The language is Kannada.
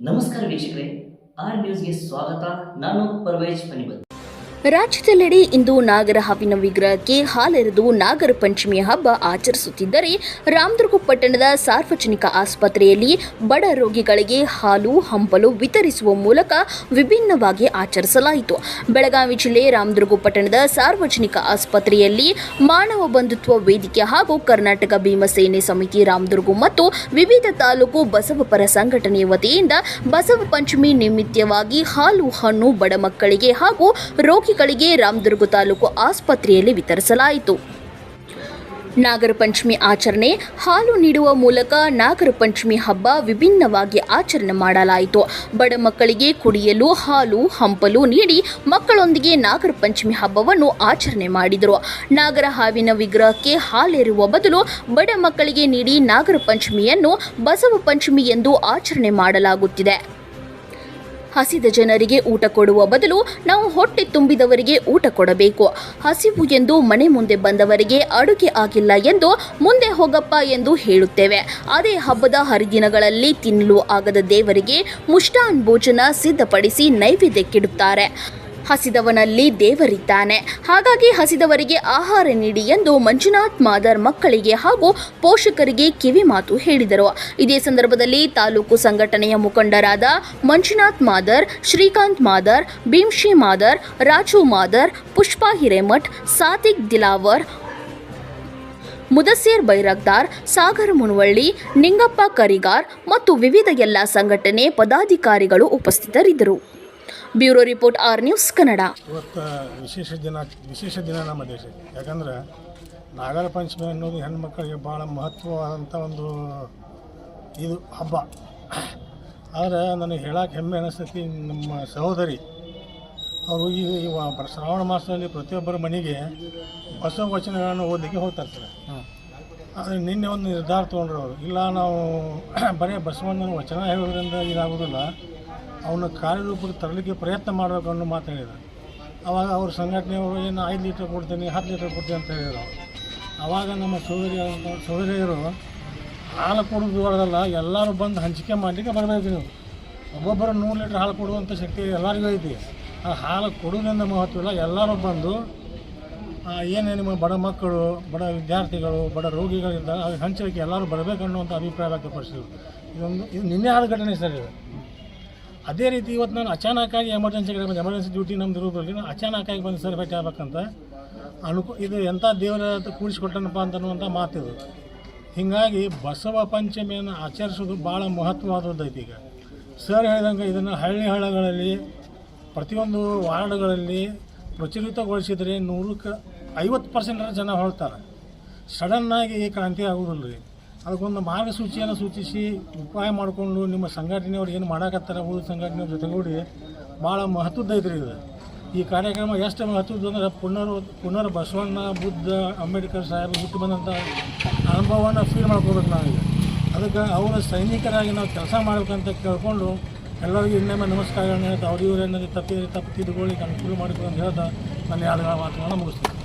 ನಮಸ್ಕಾರ ವೀಕ್ಷಕರೇ ಆರ್ ನ್ಯೂಸ್ಗೆ ಸ್ವಾಗತ. ನಾನು ಪರ್ವೇಜ್ ಪನಿಬದ್ ರಾಜ್ಯದೆಲ್ಲೆಡೆ ಇಂದು ನಾಗರ ಹಾವಿನ ವಿಗ್ರಹಕ್ಕೆ ಹಾಲೆರೆದು ನಾಗರ ಪಂಚಮಿಯ ಹಬ್ಬ ಆಚರಿಸುತ್ತಿದ್ದರೆ ರಾಮದುರ್ಗ ಪಟ್ಟಣದ ಸಾರ್ವಜನಿಕ ಆಸ್ಪತ್ರೆಯಲ್ಲಿ ಬಡ ರೋಗಿಗಳಿಗೆ ಹಾಲು, ಹಂಪಲು ವಿತರಿಸುವ ಮೂಲಕ ವಿಭಿನ್ನವಾಗಿ ಆಚರಿಸಲಾಯಿತು. ಬೆಳಗಾವಿ ಜಿಲ್ಲೆ ರಾಮದುರ್ಗ ಪಟ್ಟಣದ ಸಾರ್ವಜನಿಕ ಆಸ್ಪತ್ರೆಯಲ್ಲಿ ಮಾನವ ಬಂಧುತ್ವ ವೇದಿಕೆ ಹಾಗೂ ಕರ್ನಾಟಕ ಭೀಮಸೇನೆ ಸಮಿತಿ ರಾಮದುರ್ಗ ಮತ್ತು ವಿವಿಧ ತಾಲೂಕು ಬಸವಪರ ಸಂಘಟನೆಯ ವತಿಯಿಂದ ಬಸವ ಪಂಚಮಿ ನಿಮಿತ್ತವಾಗಿ ಹಾಲು, ಹಣ್ಣು ಬಡ ಮಕ್ಕಳಿಗೆ ಹಾಗೂ ರೋಗಿಗಳಿಗೆ ರಾಮದುರ್ಗ ತಾಲೂಕು ಆಸ್ಪತ್ರೆಯಲ್ಲಿ ವಿತರಿಸಲಾಯಿತು. ನಾಗರ ಪಂಚಮಿ ಆಚರಣೆ ಹಾಲು ನೀಡುವ ಮೂಲಕ ನಾಗರ ಪಂಚಮಿ ಹಬ್ಬ ವಿಭಿನ್ನವಾಗಿ ಆಚರಣೆ ಮಾಡಲಾಯಿತು. ಬಡ ಮಕ್ಕಳಿಗೆ ಕುಡಿಯಲು ಹಾಲು, ಹಂಪಲು ನೀಡಿ ಮಕ್ಕಳೊಂದಿಗೆ ನಾಗರ ಪಂಚಮಿ ಹಬ್ಬವನ್ನು ಆಚರಣೆ ಮಾಡಿದರು. ನಾಗರ ಹಾವಿನ ವಿಗ್ರಹಕ್ಕೆ ಹಾಲೆರುವ ಬದಲು ಬಡ ಮಕ್ಕಳಿಗೆ ನೀಡಿ ನಾಗರ ಪಂಚಮಿಯನ್ನು ಬಸವ ಪಂಚಮಿ ಎಂದು ಆಚರಣೆ ಮಾಡಲಾಗುತ್ತಿದೆ. ಹಸಿದ ಜನರಿಗೆ ಊಟ ಕೊಡುವ ಬದಲು ನಾವು ಹೊಟ್ಟೆ ತುಂಬಿದವರಿಗೆ ಊಟ ಕೊಡಬೇಕು. ಹಸಿವು ಎಂದು ಮನೆ ಮುಂದೆ ಬಂದವರಿಗೆ ಅಡುಗೆ ಆಗಿಲ್ಲ ಎಂದು ಮುಂದೆ ಹೋಗಪ್ಪ ಎಂದು ಹೇಳುತ್ತೇವೆ. ಅದೇ ಹಬ್ಬದ ಹರಿದಿನಗಳಲ್ಲಿ ತಿನ್ನಲು ಆಗದ ದೇವರಿಗೆ ಮುಷ್ಟಾನ್ ಭೋಜನ ಸಿದ್ಧಪಡಿಸಿ ನೈವೇದ್ಯಕ್ಕಿಡುತ್ತಾರೆ ಹಸಿದವನಲ್ಲಿ ದೇವರಿದ್ದಾನೆ. ಹಾಗಾಗಿ ಹಸಿದವರಿಗೆ ಆಹಾರ ನೀಡಿ ಎಂದು ಮಂಜುನಾಥ್ ಮಾದರ್ ಮಕ್ಕಳಿಗೆ ಹಾಗೂ ಪೋಷಕರಿಗೆ ಕಿವಿ ಮಾತು ಹೇಳಿದರು. ಇದೇ ಸಂದರ್ಭದಲ್ಲಿ ತಾಲೂಕು ಸಂಘಟನೆಯ ಮುಖಂಡರಾದ ಮಂಜುನಾಥ್ ಮಾದರ್, ಶ್ರೀಕಾಂತ್ ಮಾದರ್, ಭೀಮ್ಶಿ ಮಾದರ್, ರಾಜು ಮಾದರ್, ಪುಷ್ಪಾ ಹಿರೇಮಠ್, ಸಾತಿಕ್ ದಿಲಾವರ್, ಮುದಸ್ಸೇರ್ ಬೈರಗ್ದಾರ್, ಸಾಗರ್ ಮುನವಳ್ಳಿ, ನಿಂಗಪ್ಪ ಕರಿಗಾರ್ ಮತ್ತು ವಿವಿಧ ಎಲ್ಲ ಸಂಘಟನೆ ಪದಾಧಿಕಾರಿಗಳು ಉಪಸ್ಥಿತರಿದ್ದರು. Bureau report R news Kannada. ಇವತ್ತು ವಿಶೇಷ ದಿನ ವಿಶೇಷ ದಿನ ನಮ್ಮ ದೇಶಕ್ಕೆ ಯಾಕಂದ್ರೆ ನಾಗರ ಪಂಚಮಿ ಅನ್ನೋದು ಹೆಣ್ಮಕ್ಳಿಗೆ ಭಾಳ ಮಹತ್ವವಾದಂಥ ಒಂದು ಇದು ಹಬ್ಬ. ಆದರೆ ನನಗೆ ಹೇಳಕ್ಕೆ ಹೆಮ್ಮೆ ಅನಿಸ್ತೈತಿ ನಮ್ಮ ಸಹೋದರಿ. ಅವರು ಈ ಈ ವ- ಶ್ರಾವಣ ಮಾಸದಲ್ಲಿ ಪ್ರತಿಯೊಬ್ಬರ ಮನೆಗೆ ಬಸವ ವಚನಗಳನ್ನು ಓದಲಿಕ್ಕೆ ಹೋಗ್ತಾ ಇರ್ತಾರೆ. ಆದರೆ ನಿನ್ನೆ ಒಂದು ನಿರ್ಧಾರ ತೊಗೊಂಡ್ರು ಅವರು. ಇಲ್ಲ ನಾವು ಬರೀ ಬಸವಣ್ಣನ ವಚನ ಹೇಳೋದ್ರಿಂದ ಇದಾಗೋದಿಲ್ಲ. ಅವನ್ನ ಕಾರ್ಯರೂಪಕ್ಕೆ ತರಲಿಕ್ಕೆ ಪ್ರಯತ್ನ ಮಾಡಬೇಕು ಅನ್ನೋ ಮಾತು ಹೇಳಿದ್ರು. ಅವಾಗ ಅವ್ರ ಸಂಘಟನೆಯವರು ಏನು ಐದು ಲೀಟ್ರ್ ಕೊಡ್ತೀನಿ, ಹತ್ತು ಲೀಟ್ರ್ ಕೊಡ್ತೀನಿ ಅಂತ ಹೇಳಿದ್ರು. ಅವಾಗ ನಮ್ಮ ಸಹೋದರಿ, ಸಹೋದರಿಯರು ಹಾಲು ಕೊಡೋದು ಬರೋದಲ್ಲ ಎಲ್ಲರೂ ಬಂದು ಹಂಚಿಕೆ ಮಾಡಲಿಕ್ಕೆ ಬರಬೇಕು ನೀವು. ಒಬ್ಬೊಬ್ಬರು ನೂರು ಲೀಟ್ರ್ ಹಾಲು ಕೊಡುವಂಥ ಶಕ್ತಿ ಎಲ್ಲರಿಗೂ ಐತಿ. ಆ ಹಾಲು ಕೊಡೋದ್ರಿಂದ ಮಹತ್ವ ಇಲ್ಲ. ಎಲ್ಲರೂ ಬಂದು ಏನು ನಿಮ್ಮ ಬಡ ಮಕ್ಕಳು, ಬಡ ವಿದ್ಯಾರ್ಥಿಗಳು, ಬಡ ರೋಗಿಗಳಿಂದ ಅವ್ರಿಗೆ ಹಂಚಲಿಕ್ಕೆ ಎಲ್ಲರೂ ಬರಬೇಕು ಅನ್ನುವಂಥ ಅಭಿಪ್ರಾಯ ವ್ಯಕ್ತಪಡಿಸಿದ್ರು. ಇದೊಂದು, ಇದು ನಿನ್ನೆ ಆದ ಘಟನೆ ಸರ್ ಇದು. ಅದೇ ರೀತಿ ಇವತ್ತು ನಾನು ಅಚಾನಕ್ಕಾಗಿ ಎಮರ್ಜೆನ್ಸಿ ಕಡೆ ಬಂದು. ಎಮರ್ಜೆನ್ಸಿ ಡ್ಯೂಟಿ ನಮ್ದು ಇರೋದ್ರಲ್ಲಿ ನಾನು ಅಚಾನಕ್ಕಾಗಿ ಬಂದು ಸರ್ ಭೇಟಿ ಆಗ್ಬೇಕಂತ ಅನುಕೂ, ಇದು ಎಂಥ ದೇವರ ಕೂಡಿಸ್ಕೊಟ್ಟನಪ್ಪ ಅಂತನ್ನುವಂಥ ಮಾತಿದು ಹೀಗಾಗಿ ಬಸವ ಪಂಚಮಿಯನ್ನು ಆಚರಿಸೋದು ಭಾಳ ಮಹತ್ವವಾದದ್ದೈತಿ ಈಗ. ಸರ್ ಹೇಳಿದಂಗೆ ಇದನ್ನು ಹಳ್ಳಿ ಹಳ್ಳಗಳಲ್ಲಿ, ಪ್ರತಿಯೊಂದು ವಾರ್ಡ್ಗಳಲ್ಲಿ ಪ್ರಚಲಿತಗೊಳಿಸಿದರೆ ನೂರಕ್ಕೆ ಐವತ್ತು ಪರ್ಸೆಂಟ್ ಜನ ಹೊಳ್ತಾರೆ ಸಡನ್ನಾಗಿ ಕ್ರಾಂತಿ ಆಗೋದಿಲ್ಲ ರೀ ಅದಕ್ಕೊಂದು ಮಾರ್ಗಸೂಚಿಯನ್ನು ಸೂಚಿಸಿ ಉಪಾಯ ಮಾಡಿಕೊಂಡು ನಿಮ್ಮ ಸಂಘಟನೆಯವ್ರು ಏನು ಮಾಡಾಕತ್ತಾರ ಉಳಿದ ಸಂಘಟನೆಯವ್ರ ಜೊತೆಗೂಡಿ ಭಾಳ ಮಹತ್ವದ್ದೈತ್ರಿ ಇದು. ಈ ಕಾರ್ಯಕ್ರಮ ಎಷ್ಟು ಮಹತ್ವದ್ದು ಅಂದ್ರೆ ಪುನರ್ ಪುನರ್ ಬಸವಣ್ಣ, ಬುದ್ಧ, ಅಂಬೇಡ್ಕರ್ ಸಾಹೇಬ್ ಹುಟ್ಟು ಬಂದಂಥ ಅನುಭವವನ್ನು ಫೀಲ್ ಮಾಡ್ಕೋಬೇಕು ನಾವೀಗ. ಅದಕ್ಕೆ ಅವರ ಸೈನಿಕರಾಗಿ ನಾವು ಕೆಲಸ ಮಾಡ್ಬೇಕಂತ ಕೇಳ್ಕೊಂಡು ಎಲ್ಲರಿಗೂ ಇನ್ನೊಮ್ಮೆ ನಮಸ್ಕಾರಗಳನ್ನ ಹೇಳ್ತಾ, ಅವ್ರು ಇವ್ರು ಏನಾದ್ರು ತಪ್ಪಿ, ತಪ್ಪು ತಿದ್ದುಕೊಳ್ಳಿ ಅನುಕೂಲ ಮಾಡಿಕೊಂಡು ಅಂತ ಹೇಳ್ತಾ ನನ್ನ ಎರಡು ಮಾತುಗಳನ್ನು ಮುಗಿಸ್ತೀನಿ.